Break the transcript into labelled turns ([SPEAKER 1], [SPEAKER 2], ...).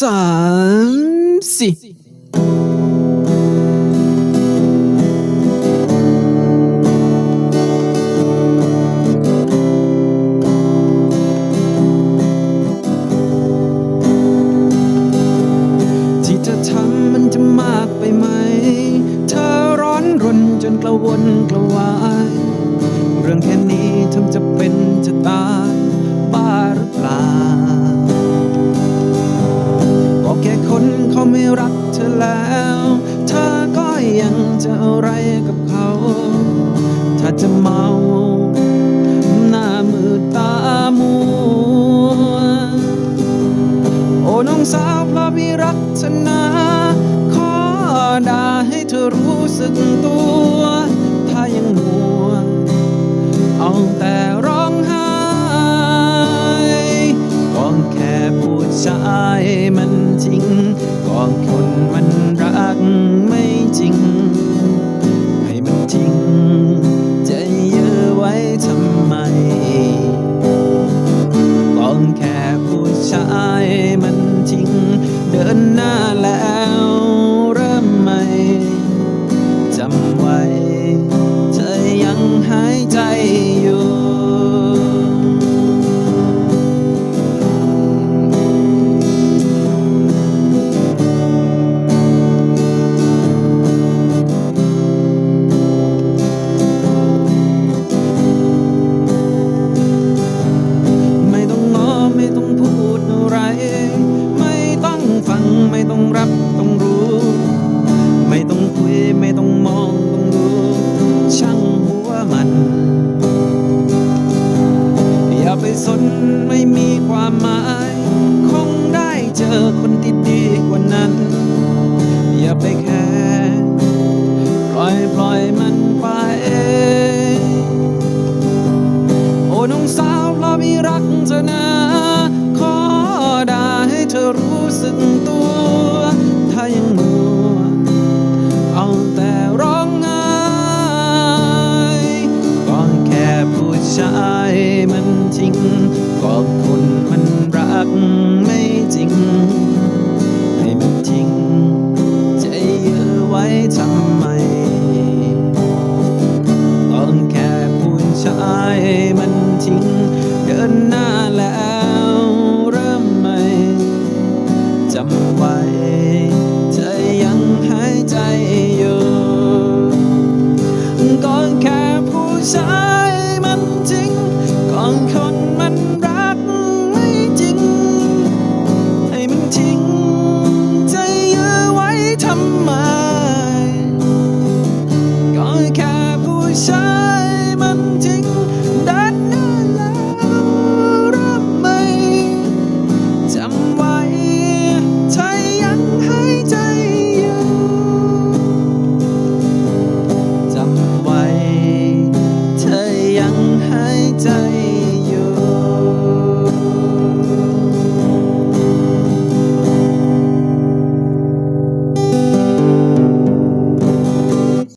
[SPEAKER 1] สามสี่ที่เธอทำมันจะมากไปไหมเธอร้อนรนจนกระวนกระวาย เรื่องแค่นี้ทำจะเป็นจะตายบ้าหรือเปล่า จะอะไรกับเขา ถ้าจะเมา หน้ามือตามัวโอ้น้องสาวเพราะพี่รักชนะขอด่าให้เธอรู้สึกตัว ถ้ายังมัว เอาแต่รอ ชายมันจริง เดินหน้าและ อคนที่ดีกว่านั้น อย่าไปแคร์ปล่อยปล่อยมันไป โอ้น้องสาวเพราะพี่รักเธอนะขอได่าให้เธอรู้สึกตัว ถ้ายังมัวเอาแต่ร้องไห้ก็แค่ผู้ชายมันจริงก็คนมันรักไม่ จริง ให้มันจริงใจเยอะไว้ทำ